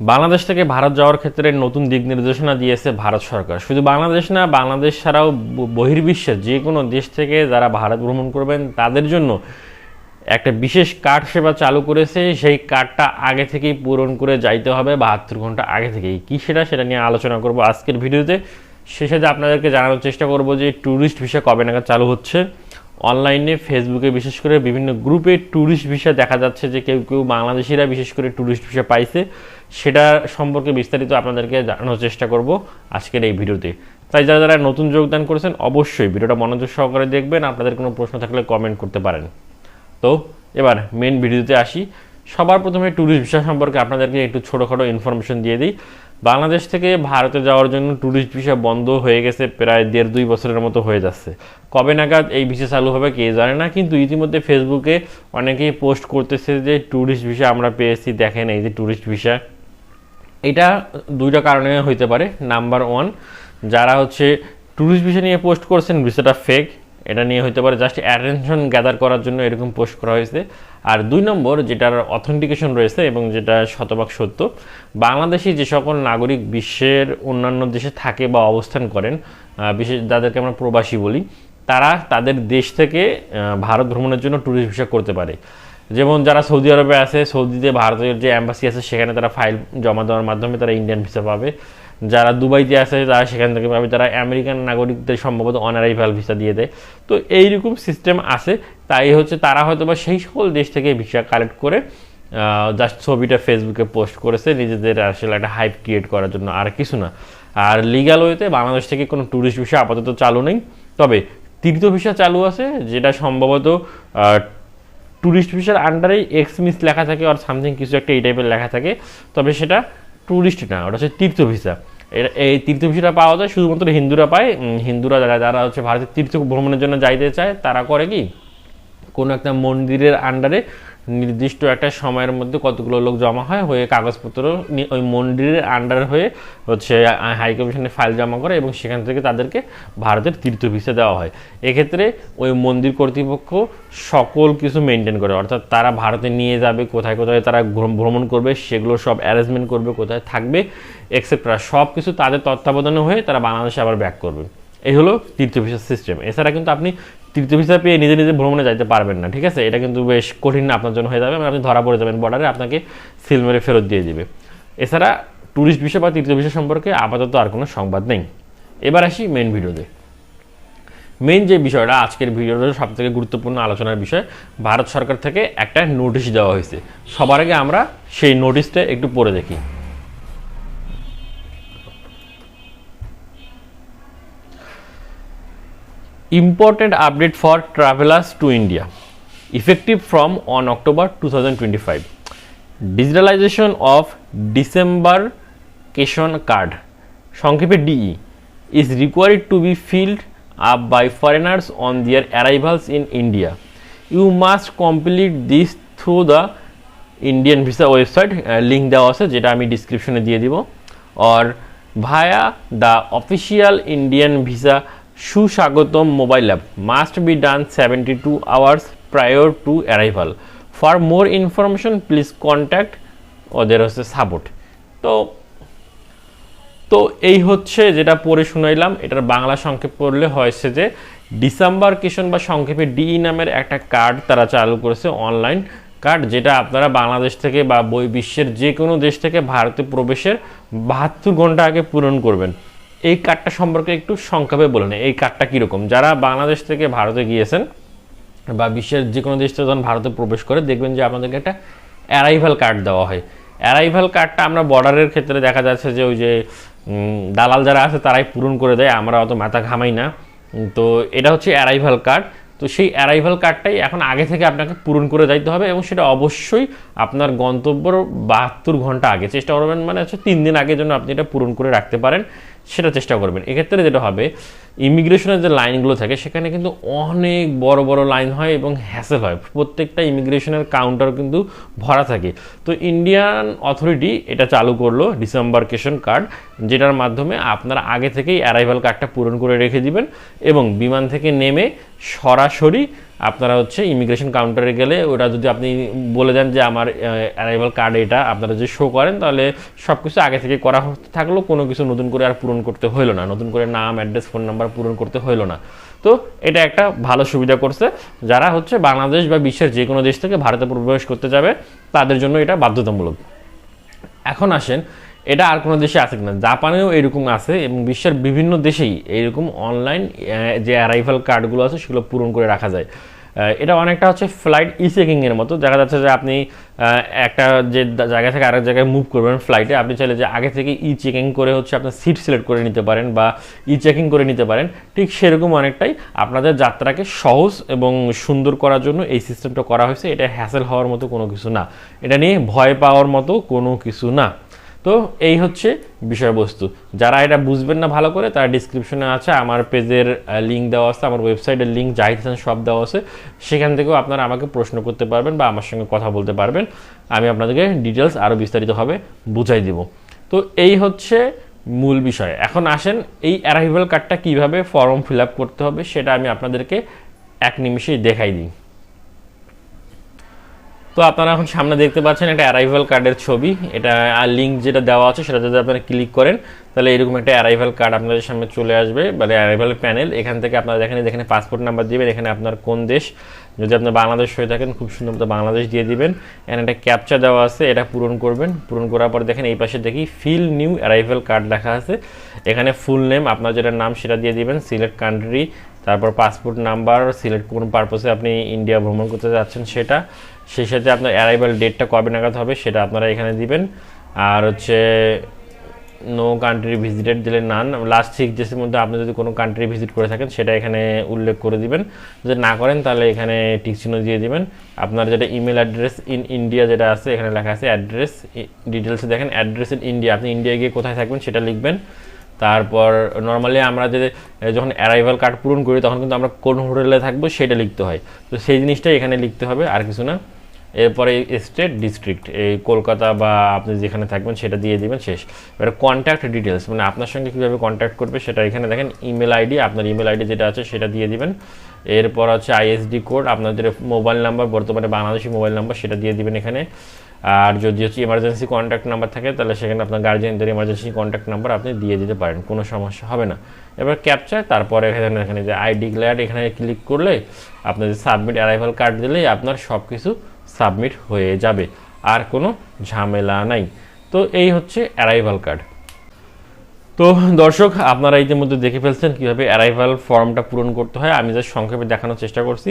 বাংলাদেশ থেকে ভারত যাওয়ার ক্ষেত্রে নতুন দিক নির্দেশনা দিয়েছে ভারত সরকার। শুধু বাংলাদেশ না, বাংলাদেশ ছাড়াও বহির্বিশ্বের যে কোনো দেশ থেকে যারা ভারত ভ্রমণ করবেন, তাদের জন্য একটা বিশেষ কার্ড সেবা চালু করেছে। সেই কার্ডটা আগে থেকেই পূরণ করে যাইতে হবে, বাহাত্তর ঘণ্টা আগে থেকেই। কী সেটা সেটা নিয়ে আলোচনা করব আজকের ভিডিওতে। সেই সাথে আপনাদেরকে জানানোর চেষ্টা করব যে ট্যুরিস্ট ভিসা কবে নাগাদ চালু হচ্ছে। অনলাইনে ফেসবুকে বিশেষ করে বিভিন্ন গ্রুপে ট্যুরিস্ট ভিসা দেখা যাচ্ছে যে কেউ কেউ বাংলাদেশিরা বিশেষ করে ট্যুরিস্ট ভিসা পাইছে, সেটা সম্পর্কে বিস্তারিত আপনাদেরকে জানানোর চেষ্টা করব আজকের এই ভিডিওতে। তাই যারা যারা নতুন যোগদান করেছেন, অবশ্যই ভিডিওটা মনোযোগ সহকারে দেখবেন, আপনাদের কোনো প্রশ্ন থাকলে কমেন্ট করতে পারেন। তো, এবার মেন ভিডিওতে আসি। সবার প্রথমে ট্যুরিস্ট ভিসা সম্পর্কে আপনাদেরকে একটু ছোটোখাটো ইনফরমেশন দিয়ে দিই। বাংলাদেশ থেকে ভারতে যাওয়ার জন্য ট্যুরিস্ট ভিসা বন্ধ হয়ে গেছে প্রায় দেড় দুই বছরের মতো হয়ে যাচ্ছে। কবে নাগাদ এই ভিসা চালু হবে কে জানে না, কিন্তু ইতিমধ্যে ফেসবুকে অনেকেই পোস্ট করতেছে যে ট্যুরিস্ট ভিসা আমরা পেয়েছি, দেখেন এই যে ট্যুরিস্ট ভিসা এটা দুইটা কারণে হইতে পারে। নাম্বার ওয়ান যারা হচ্ছে ট্যুরিস্ট ভিসা নিয়ে পোস্ট করছেন ভিসাটা ফেক এটা নিয়ে হইতে পারে জাস্ট অ্যাটেনশন গ্যাদার করার জন্য এরকম পোস্ট করা হয়েছে। আর দুই নম্বর, যেটার অথেন্টিকেশন রয়েছে এবং যেটা শতভাগ সত্য, বাংলাদেশি যে সকল নাগরিক বিশ্বের অন্যান্য দেশে থাকে বা অবস্থান করেন বিশেষ যাদেরকে আমরা প্রবাসী বলি, তারা তাদের দেশ থেকে ভারত ভ্রমণের জন্য ট্যুরিস্ট ভিসা করতে পারে। যেমন যারা সৌদি আরবে আছে, সৌদিতে ভারতের যে অ্যাম্বাসি আছে, সেখানে তারা ফাইল জমা দেওয়ার মাধ্যমে তারা ইন্ডিয়ান ভিসা পাবে। যারা দুবাইতে আছে, তারা সেখান থেকে পাবে। যারা আমেরিকান নাগরিকদের সম্ভবত অনারাইভাল ভিসা দিয়ে দেয়। তো এইরকম সিস্টেম আছে। তাই হচ্ছে তারা হয়তো বা সেই সকল দেশ থেকে ভিসা কালেক্ট করে জাস্ট ছবিটা ফেসবুকে পোস্ট করেছে। নিজেদের আসলে একটা হাইপ ক্রিয়েট করার জন্য আর কিছু না। আর লিগাল ওয়েতে বাংলাদেশ থেকে কোনো ট্যুরিস্ট ভিসা আপাতত চালু নেই। তবে তীর্থ ভিসা চালু আছে, যেটা সম্ভবত ট্যুরিস্ট ভিসার আন্ডারেই এক্স মিস লেখা থাকে আর সামথিং কিছু একটা এই টাইপের লেখা থাকে। তবে সেটা ট্যুরিস্ট না, ওটা হচ্ছে তীর্থ ভিসা এই তীর্থ ভিসাটা পাওয়া যায়, শুধুমাত্র হিন্দুরা পায়। হিন্দুরা যারা যারা হচ্ছে ভারতের তীর্থ ভ্রমণের জন্য যাইতে চায়, তারা করে কি? কোনো একটা মন্দিরের আন্ডারে নির্দিষ্ট একটা সময়ের মধ্যে কতগুলো লোক জমা হয়, হয়ে কাগজপত্র ওই মন্দিরের আন্ডার হয়ে হচ্ছে হাই কমিশনে ফাইল জমা করে এবং সেখান থেকে তাদেরকে ভারতের তীর্থ ভিসা দেওয়া হয়। এক্ষেত্রে ওই মন্দির কর্তৃপক্ষ সকল কিছু মেনটেন করে। অর্থাৎ তারা ভারতে নিয়ে যাবে, কোথায় কোথায় তারা ভ্রমণ করবে, সেগুলো সব অ্যারেঞ্জমেন্ট করবে, কোথায় থাকবে এক্সেট্রা সব কিছু তাদের তত্ত্বাবধানে হয়ে তারা বাংলাদেশে আবার ব্যাক করবে। এই হলো তীর্থ ভিসা সিস্টেম এছাড়া কিন্তু আপনি তীর্থ ভিসা পেয়ে নিজে নিজে ভ্রমণে যাইতে পারবেন না, ঠিক আছে? এটা কিন্তু বেশ কঠিন আপনার জন্য হয়ে যাবে। আপনি ধরা পড়ে যাবেন বর্ডারে আপনাকে সিল মেরে ফেরত দিয়ে দিবে। এছাড়া ট্যুরিস্ট ভিসা বা তৃতীয় ভিসা সম্পর্কে আপাতত আর কোনো সংবাদ নেই। এবার আসি মেন ভিডিওতে। মেন যে বিষয়টা, আজকের ভিডিওর সব থেকে গুরুত্বপূর্ণ আলোচনার বিষয়, ভারত সরকার থেকে একটা নোটিশ দেওয়া হয়েছে। সবার আগে আমরা সেই নোটিশটা একটু পড়ে দেখি। Important update for travellers to India effective from on October to digitalization of disembarkation card সংক্ষেপে D E is required to be filled up by foreigners on their arrivals in India you must complete this through the Indian visa website link দেওয়া আছে, যেটা আমি ডিসক্রিপশনে দিয়ে দিব or via the official Indian visa Suswagatam mobile app. Must be done seventy two hours prior to arrival for more information please contact ওদের হচ্ছে support তো তো এই হচ্ছে যেটা পড়ে শুনাইলাম। এটার বাংলা সংক্ষেপ পড়লে হয়েছে যে ডিসেম্বর কিশন বা সংক্ষেপে ডিই নামের একটা কার্ড তারা চালু করেছে অনলাইন কার্ড যেটা আপনারা বাংলাদেশ থেকে বা বই বিশ্বের যে কোনো দেশ থেকে ভারতে প্রবেশের বাহাত্তর ঘণ্টা আগে পূরণ করবেন। এই কার্ডটা সম্পর্কে একটু সংক্ষেপে বলুন এই কার্ডটা কীরকম? যারা বাংলাদেশ থেকে ভারতে গিয়েছেন বা বিশ্বের যে কোনো দেশ থেকে যখন ভারতে প্রবেশ করে, দেখবেন যে আপনাদেরকে একটা অ্যারাইভাল কার্ড দেওয়া হয়। অ্যারাইভাল কার্ডটা আমরা বর্ডারের ক্ষেত্রে দেখা যাচ্ছে যে ওই যে দালাল যারা আছে তারাই পূরণ করে দেয়, আমরা অত মাথা ঘামাই না। তো এটা হচ্ছে অ্যারাইভাল কার্ড তো সেই অ্যারাইভাল কার্ডটাই এখন আগে থেকে আপনাকে পূরণ করে যাইতে হবে এবং সেটা অবশ্যই আপনার গন্তব্যর বাহাত্তর ঘণ্টা আগে, চেষ্টা করবেন মানে হচ্ছে তিন দিন আগের জন্য আপনি এটা পূরণ করে রাখতে পারেন। সেটা চেষ্টা করবেন। এক্ষেত্রে যেটা হবে ইমিগ্রেশনের যে লাইনগুলো থাকে, সেখানে কিন্তু অনেক বড় বড় লাইন হয় এবং হ্যাসেল হয়। প্রত্যেকটা ইমিগ্রেশনের কাউন্টার কিন্তু ভরা থাকে। তো ইন্ডিয়ান অথরিটি এটা চালু করল ডিসেম্বারকেশন কার্ড যেটার মাধ্যমে আপনারা আগে থেকেই অ্যারাইভাল কার্ডটা পূরণ করে রেখে দিবেন এবং বিমান থেকে নেমে সরাসরি আপনারা হচ্ছে ইমিগ্রেশন কাউন্টারে গেলে ওটা যদি আপনি বলে দেন যে আমার অ্যারাইভাল কার্ড এটা আপনারা যদি শো করেন, তাহলে সব কিছু আগে থেকে করা থাকলেও কোনো কিছু নতুন করে আর পূরণ করতে হইল না। নতুন করে নাম অ্যাড্রেস ফোন নাম্বার পূরণ করতে হইল না। তো এটা একটা ভালো সুবিধা করছে যারা হচ্ছে বাংলাদেশ বা বিশ্বের যে কোনো দেশ থেকে ভারতে প্রবেশ করতে যাবে, তাদের জন্য এটা বাধ্যতামূলক। এখন আসেন এটা আর কোনো দেশে আছে কিনা? জাপানেও এরকম আছে এবং বিশ্বের বিভিন্ন দেশেই এইরকম অনলাইন যে অ্যারাইভাল কার্ডগুলো আছে সেগুলো পূরণ করে রাখা যায়। এটা অনেকটা হচ্ছে ফ্লাইট ই চেকিংয়ের মতো। দেখা যাচ্ছে যে আপনি একটা যে জায়গা থেকে আরেক জায়গায় মুভ করবেন ফ্লাইটে আপনি চাইলে যে আগে থেকে ই চেকিং করে হচ্ছে আপনার সিট সিলেক্ট করে নিতে পারেন বা ই চেকিং করে নিতে পারেন। ঠিক সেরকম অনেকটাই আপনাদের যাত্রাকে সহজ এবং সুন্দর করার জন্য এই সিস্টেমটা করা হয়েছে। এটা হ্যাসেল হওয়ার মতো কোনো কিছু না। এটা নিয়ে ভয় পাওয়ার মতো কোনো কিছু না। তো এই হচ্ছে বিষয়বস্তু। যারা এটা বুঝবেন না ভালো করে, তারা ডিসক্রিপশনে আছে, আমার পেজের লিঙ্ক দেওয়া আছে, আমার ওয়েবসাইটের লিঙ্ক চাইতেছেন সব দেওয়া আছে। সেখান থেকেও আপনারা আমাকে প্রশ্ন করতে পারবেন বা আমার সঙ্গে কথা বলতে পারবেন। আমি আপনাদেরকে ডিটেলস আরও বিস্তারিতভাবে বুঝাই দিব। তো এই হচ্ছে মূল বিষয়। এখন আসেন, এই অ্যারাইভাল কার্ডটা কীভাবে ফর্ম ফিল করতে হবে, সেটা আমি আপনাদেরকে এক নিমিষেই দেখাই দিই। তো আপনারা এখন সামনে দেখতে পাচ্ছেন একটা অ্যারাইভাল কার্ডের ছবি। এটা আর লিঙ্ক যেটা দেওয়া আছে সেটা যদি আপনারা ক্লিক করেন, তাহলে এরকম একটা অ্যারাইভাল কার্ড আপনাদের সামনে চলে আসবে মানে অ্যারাইভাল প্যানেল এখান থেকে আপনারা দেখেন এখানে পাসপোর্ট নাম্বার দিবেন, এখানে আপনার কোন দেশ। যদি আপনি বাংলাদেশ হয়ে থাকেন, খুব সুন্দর মতো বাংলাদেশ দিয়ে দিবেন। এখানে একটা ক্যাপচা দেওয়া আছে, এটা পূরণ করবেন। পূরণ করার পর দেখেন এই পাশে দেখি ফিল নিউ অ্যারাইভাল কার্ড লেখা আছে। এখানে ফুল নেম আপনার যেটা নাম সেটা দিয়ে দিবেন সিলেক্ট কান্ট্রি তারপর পাসপোর্ট নাম্বার সিলেক্ট কোন পারপসে আপনি ইন্ডিয়া ভ্রমণ করতে যাচ্ছেন সেটা। সেই সাথে আপনার অ্যারাইভাল ডেটটা কবে নাগাদ হবে সেটা আপনারা এখানে দিবেন। আর হচ্ছে নো কান্ট্রি ভিজিটেড দিলে নান লাস্ট সিক্স ডেসের মধ্যে আপনি যদি কোনো কান্ট্রি ভিজিট করে থাকেন, সেটা এখানে উল্লেখ করে দিবেন। যদি না করেন, তাহলে এখানে টিক চিহ্ন দিয়ে দিবেন। আপনার যেটা ইমেল অ্যাড্রেস ইন ইন্ডিয়া যেটা আছে, এখানে লেখা আছে অ্যাড্রেস ডিটেলসে দেখেন অ্যাড্রেস ইন ইন্ডিয়া আপনি ইন্ডিয়া গিয়ে কোথায় থাকবেন সেটা লিখবেন। তারপর নর্মালি আমরা যে যখন অ্যারাইভাল কার্ড পূরণ করি, তখন কিন্তু আমরা কোন হোটেলে থাকব সেটা লিখতে হয়। তো সেই জিনিসটাই এখানে লিখতে হবে, আর কিছু না। এরপরে স্টেট ডিস্ট্রিক্ট, এই কলকাতা বা আপনি যেখানে থাকবেন সেটা দিয়ে দিবেন, শেষ। এবার কন্ট্যাক্ট ডিটেলস মানে আপনার সঙ্গে কীভাবে কন্ট্যাক্ট করবে সেটা এখানে দেখেন ইমেল আইডি আপনার ইমেল আইডি যেটা আছে সেটা দিয়ে দিবেন। এরপর হচ্ছে আইএসডি কোড আপনার যেটা মোবাইল নাম্বার বর্তমানে বাংলাদেশি মোবাইল নাম্বার সেটা দিয়ে দিবেন এখানে। আর যদি হচ্ছে ইমার্জেন্সি কন্ট্যাক্ট নাম্বার থাকে, তাহলে সেখানে আপনার গার্জিয়ানদের ইমার্জেন্সি কন্ট্যাক্ট নাম্বার আপনি দিয়ে দিতে পারেন, কোনো সমস্যা হবে না। এবার ক্যাপচার তারপরে এখানে এখানে যে আই ডিক্লেয়ার এখানে ক্লিক করলে আপনার সাবমিট অ্যারাইভাল কার্ড দিলেই আপনার সব কিছু সাবমিট হয়ে যাবে আর কোনো ঝামেলা নাই। তো এই হচ্ছে অ্যারাইভাল কার্ড। তো দর্শক, আপনারা ইতিমধ্যে দেখে ফেলছেন কীভাবে অ্যারাইভাল ফর্মটা পূরণ করতে হয়। আমি জাস্ট সংক্ষেপে দেখানোর চেষ্টা করছি।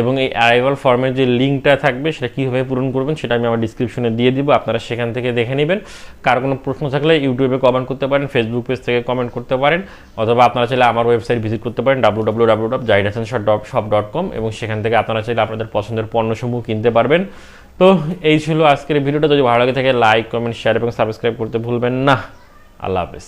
এবং এই অ্যারাইভাল ফর্মের যে লিঙ্কটা থাকবে, সেটা কীভাবে পূরণ করবেন, সেটা আমি আমার ডিসক্রিপশনে দিয়ে দিব। আপনারা সেখান থেকে দেখে নেবেন। কার কোনো প্রশ্ন থাকলে ইউটিউবে কমেন্ট করতে পারেন ফেসবুক পেজ থেকে কমেন্ট করতে পারেন, অথবা আপনারা চাইলে আমার ওয়েবসাইট ভিজিট করতে পারেন ডাব্লু ডট ডট কম এবং সেখান থেকে আপনারা চাইলে আপনাদের পছন্দের পণ্যসমূহ কিনতে পারবেন। তো এই ছিল আজকের ভিডিওটা। যদি ভালো লাগে থাকে লাইক কমেন্ট শেয়ার এবং সাবস্ক্রাইব করতে ভুলবেন না। আল্লাহ হাফেজ।